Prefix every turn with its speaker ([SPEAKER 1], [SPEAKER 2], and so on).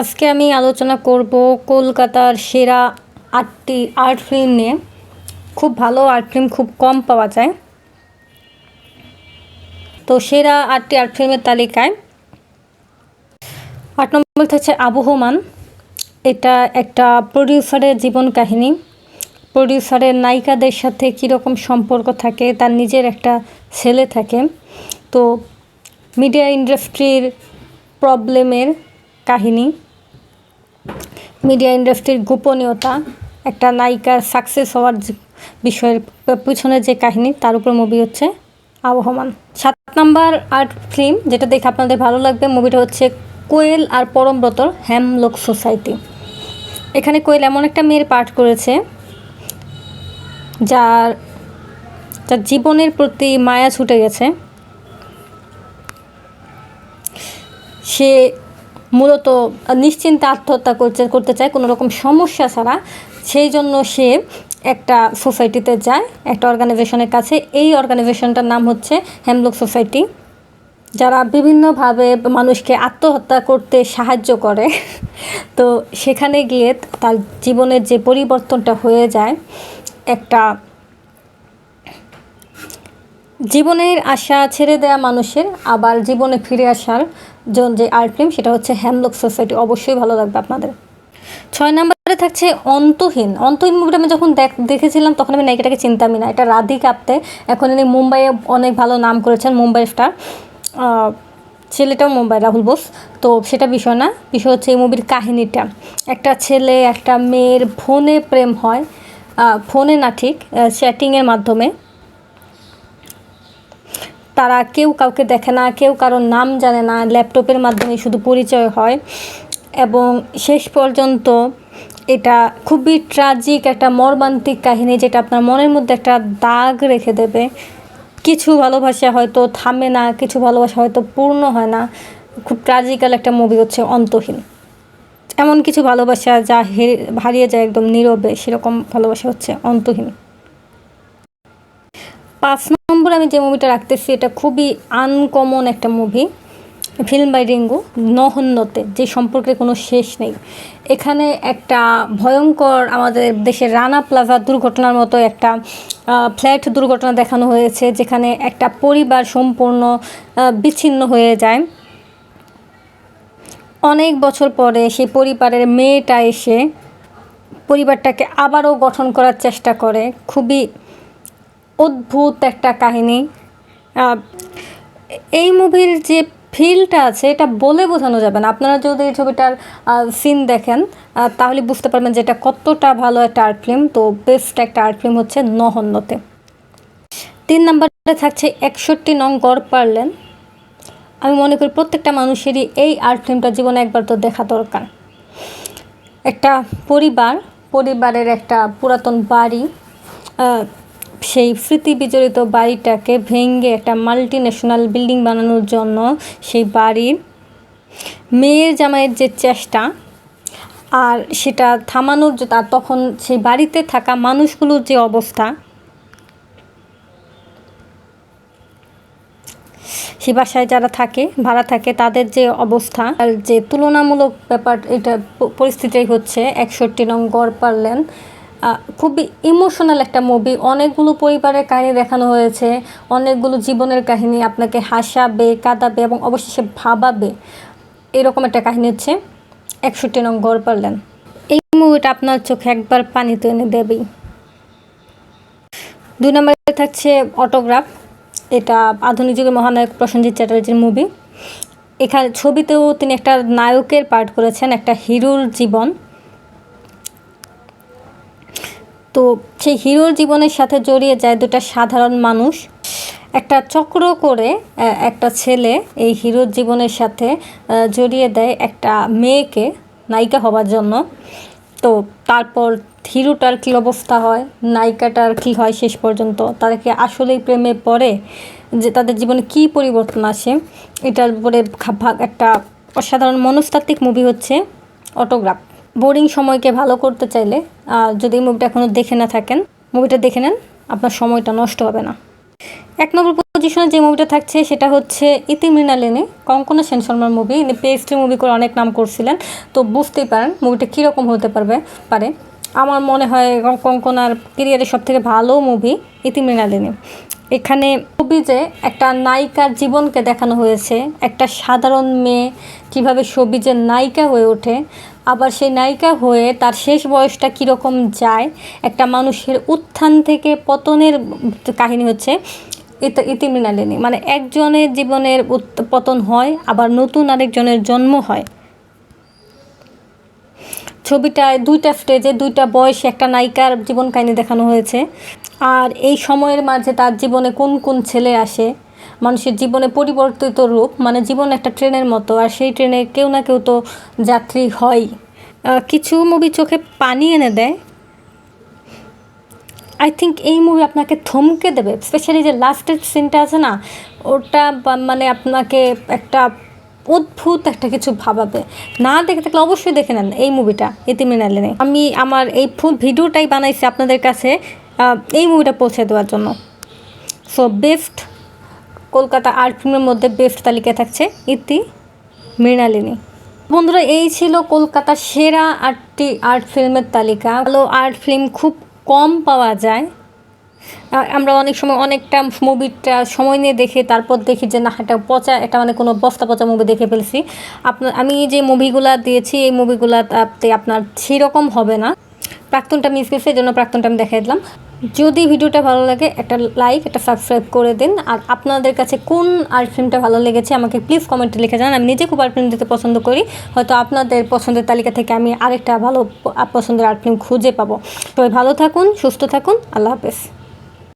[SPEAKER 1] আজকে আমি আলোচনা করব কলকাতার সেরা আটটি আর্ট ফিল্ম নিয়ে। খুব ভালো আর্ট ফিল্ম খুব কম পাওয়া যায়। তো সেরা আটটি আর্ট ফিল্মের তালিকায় আট নম্বর থাকছে আবহমান এটা একটা প্রডিউসারের জীবন কাহিনী। প্রডিউসারের নায়িকাদের সাথে কীরকম সম্পর্ক থাকে, তার নিজের একটা ছেলে থাকে। তো মিডিয়া ইন্ডাস্ট্রির প্রবলেমের কাহিনী। মিডিয়া ইন্ডাস্ট্রির গোপনীয়তা, একটা নায়িকার সাকসেস হওয়ার বিষয়ের পিছনে যে কাহিনী, তার উপর মুভি হচ্ছে আবহমান। সাত নাম্বার আর্ট ফিল্ম যেটা দেখে আপনাদের ভালো লাগবে মুভিটা হচ্ছে কোয়েল আর পরমব্রতর হ্যামলোক সোসাইটি। এখানে কোয়েল এমন একটা মেয়ের পাঠ করেছে, যার তার জীবনের প্রতি মায়া ছুটে গেছে। সে মূলত নিশ্চিন্তে আত্মহত্যা করতে করতে চায়, কোনো রকম সমস্যা ছাড়া। সেই জন্য সে একটা সোসাইটিতে যায়, একটা অর্গানাইজেশনের কাছে। এই অর্গানাইজেশনটার নাম হচ্ছে হ্যামলক সোসাইটি। যারা বিভিন্নভাবে মানুষকে আত্মহত্যা করতে সাহায্য করে, তো সেখানে গিয়ে তার জীবনের যে পরিবর্তনটা হয়ে যায়, একটা জীবনের আশা ছেড়ে দেয়া মানুষের, আবার জীবনে ফিরে আসার জন্য যে আর্ট ফিল্ম সেটা হচ্ছে হ্যামলক সোসাইটি অবশ্যই ভালো লাগবে আপনাদের। ছয় নম্বরে থাকছে অন্তহীন। অন্তহীন মুভিটা আমি যখন দেখ, দেখেছিলাম, তখন আমি নায়িকাটাকে চিনতামই না। এটা রাধিক আপ্তে এখন ইনি মুম্বাইয়ে অনেক ভালো নাম করেছেন, মুম্বাই স্টার ছেলেটাও মুম্বাই, রাহুল বোস। তো সেটা বিষয় না। বিষয় হচ্ছে এই মুভির কাহিনীটা। একটা ছেলে, একটা মেয়ের ফোনে প্রেম হয়। ফোনে না ঠিক চ্যাটিংয়ের মাধ্যমে। তারা কেউ কাউকে দেখে না, কেউ কারোর নাম জানে না, ল্যাপটপের মাধ্যমে শুধু পরিচয় হয়। এবং শেষ পর্যন্ত এটা খুবই ট্রাজিক একটা মর্মান্তিক কাহিনী যেটা আপনার মনের মধ্যে একটা দাগ রেখে দেবে। কিছু ভালোবাসা হয়তো থামে না, কিছু ভালোবাসা হয়তো পূর্ণ হয় না। খুব ট্রাজিক্যাল একটা মুভি হচ্ছে অন্তহীন। এমন কিছু ভালোবাসা যা হারিয়ে যায় একদম নীরবে, সেরকম ভালোবাসা হচ্ছে অন্তহীন। পাঁচ নম্বর আমি যে মুভিটা রাখতেছি, এটা খুবই আনকমন একটা মুভি ফিল্ম বাই রিঙ্গু নহন্যতে যে সম্পর্কে কোনো শেষ নেই। এখানে একটা ভয়ঙ্কর আমাদের দেশের রানা প্লাজা দুর্ঘটনার মতো একটা ফ্ল্যাট দুর্ঘটনা দেখানো হয়েছে, যেখানে একটা পরিবার সম্পূর্ণ বিচ্ছিন্ন হয়ে যায়। অনেক বছর পরে সেই পরিবারের মেয়েটা এসে পরিবারটাকে আবারও গঠন করার চেষ্টা করে। খুবই অদ্ভুত একটা কাহিনী। এই মুভির যে ফিলটা আছে, এটা বলে বোঝানো যাবে না। আপনারা যদি এই ছবিটার সিন দেখেন তাহলে বুঝতে পারবেন যে এটা কতটা ভালো একটা আর্ট ফিল্ম তো বেস্ট একটা আর্ট ফিল্ম হচ্ছে নহন্যতে তিন নম্বরে থাকছে একষট্টি নং গড় পারলেন। আমি মনে করি প্রত্যেকটা মানুষেরই এই আর্ট ফিল্মটা জীবনে একবার তো দেখা দরকার। একটা পরিবার, পরিবারের একটা পুরাতন বাড়ি সেই স্মৃতি বিজড়িত বাড়িটাকে ভেঙে একটা মাল্টি ন্যাশনাল বিল্ডিং বানানোর জন্য সেই বাড়ির মেয়ের জামাইয়ের যে চেষ্টা আর সেটা থামানোর তার তখন সেই বাড়িতে থাকা মানুষগুলোর যে অবস্থা। সে বাসায় যারা থাকে, ভাড়া থাকে, তাদের যে অবস্থা আর যে তুলনামূলক ব্যাপার, এটা পরিস্থিতি হচ্ছে একষট্টি নং গড় পারলেন খুবই ইমোশনাল একটা মুভি অনেকগুলো পরিবারের কাহিনী দেখানো হয়েছে, অনেকগুলো জীবনের কাহিনী আপনাকে হাসাবে, কাঁদাবে এবং অবশেষে ভাবাবে। এরকম একটা কাহিনী হচ্ছে একষট্টি নং গড় পারলেন এই মুভিটা আপনার চোখে একবার পানি তো এনে দেবেই। দুই নম্বরে থাকছে অটোগ্রাফ এটা আধুনিক যুগের মহানায়ক প্রসেনজিৎ চ্যাটার্জির মুভি এখানে ছবিতেও তিনি একটা নায়কের পার্ট করেছেন, একটা হিরোর জীবন। সেই হিরোর জীবনের সাথে জড়িয়ে যায় দুটা সাধারণ মানুষ। একটা চক্র করে একটা ছেলে এই হিরোর জীবনের সাথে জড়িয়ে দেয় একটা মেয়েকে নায়িকা হওয়ার জন্য। তো তারপর হিরোটার কী অবস্থা হয়, নায়িকাটার কী হয় শেষ পর্যন্ত, তাদেরকে আসলেই প্রেমে পড়ে যে তাদের জীবনে কী পরিবর্তন আসে, এটার উপরে একটা অসাধারণ মনস্তাত্ত্বিক মুভি হচ্ছে অটোগ্রাফ বোরিং সময়কে ভালো করতে চাইলে যদি মুভিটা এখনও দেখে না থাকেন মুভিটা দেখে নেন, আপনার সময়টা নষ্ট হবে না। এক নম্বর পজিশনে যে মুভিটা থাকছে, সেটা হচ্ছে ইতিমৃণালিনী কঙ্কনা সেন শর্মার মুভি ইনি পেস্ট্রি মুভি করে অনেক নাম করছিলেন, তো বুঝতেই পারেন মুভিটা কীরকম হতে পারবে, পারে। আমার মনে হয় কঙ্কনার কেরিয়ারের সব থেকে ভালো মুভি ইতিমৃণালিনী এখানে খুবই যে একটা নায়িকার জীবনকে দেখানো হয়েছে, একটা সাধারণ মেয়ে কীভাবে সবিজের নায়িকা হয়ে ওঠে আবার সেই নায়িকা হয়ে তার শেষ বয়সটা কীরকম যায়? একটা মানুষের উত্থান থেকে পতনের কাহিনী হচ্ছে ইতি ইতিমৃণালিনী। মানে একজনের জীবনের পতন হয়, আবার নতুন আরেকজনের জন্ম হয়। ছবিটায় দুইটা স্টেজে দুইটা বয়সে একটা নায়িকার জীবন কাহিনী দেখানো হয়েছে। আর এই সময়ের মাঝে তার জীবনে কোন কোন ছেলে আসে? মানুষের জীবনে পরিবর্তিত রূপ মানে জীবন একটা ট্রেনের মতো, আর সেই ট্রেনে কেউ না কেউ তো যাত্রী হয় কিছু মুভি চোখে পানি এনে দেয়। আই থিঙ্ক এই মুভি আপনাকে থমকে দেবে স্পেশালি যে লাস্টের সিনটা আছে না, ওটা মানে আপনাকে একটা অদ্ভুত একটা কিছু ভাবাবে। না দেখে থাকলে অবশ্যই দেখে নেন এই মুভিটা ইতিমিনালিনে। আমি আমার এই ফুল ভিডিওটাই বানাইছি আপনাদের কাছে এই মুভিটা পৌঁছে দেওয়ার জন্য। সো বেস্ট কলকাতা আর্ট ফিল্মের মধ্যে বেস্ট তালিকায় থাকছে ইতি মৃণালিনী। বন্ধুরা, এই ছিল কলকাতার সেরা আটটি আর্ট ফিল্মের তালিকা। ভালো আর্ট ফিল্ম খুব কম পাওয়া যায়। আমরা অনেক সময় অনেকটা মুভিটা সময় নিয়ে দেখে, তারপর দেখি যে, না, এটা পচা, এটা মানে কোনো বস্তা পচা মুভি দেখে ফেলছি। আপনার, আমি যে মুভিগুলা দিয়েছি, এই মুভিগুলাতে আপনার সেরকম হবে না। প্রাক্তনটা মিস গেছে, এই জন্য প্রাক্তনটা আমি দেখাই দিলাম। যদি ভিডিওটা ভালো লাগে, একটা লাইক একটা সাবস্ক্রাইব করে দিন। আর আপনাদের কাছে কোন আর্ট ফিল্মটা ভালো লেগেছে, আমাকে প্লিজ কমেন্টে লিখে জানান। আমি নিজে খুব আর্ট ফিল্ম দিতে পছন্দ করি। হয়তো আপনাদের পছন্দের তালিকা থেকে আমি আরেকটা ভালো পছন্দের আর্ট ফিল্ম খুঁজে পাবো। সবাই ভালো থাকুন, সুস্থ থাকুন। আল্লাহ হাফেজ।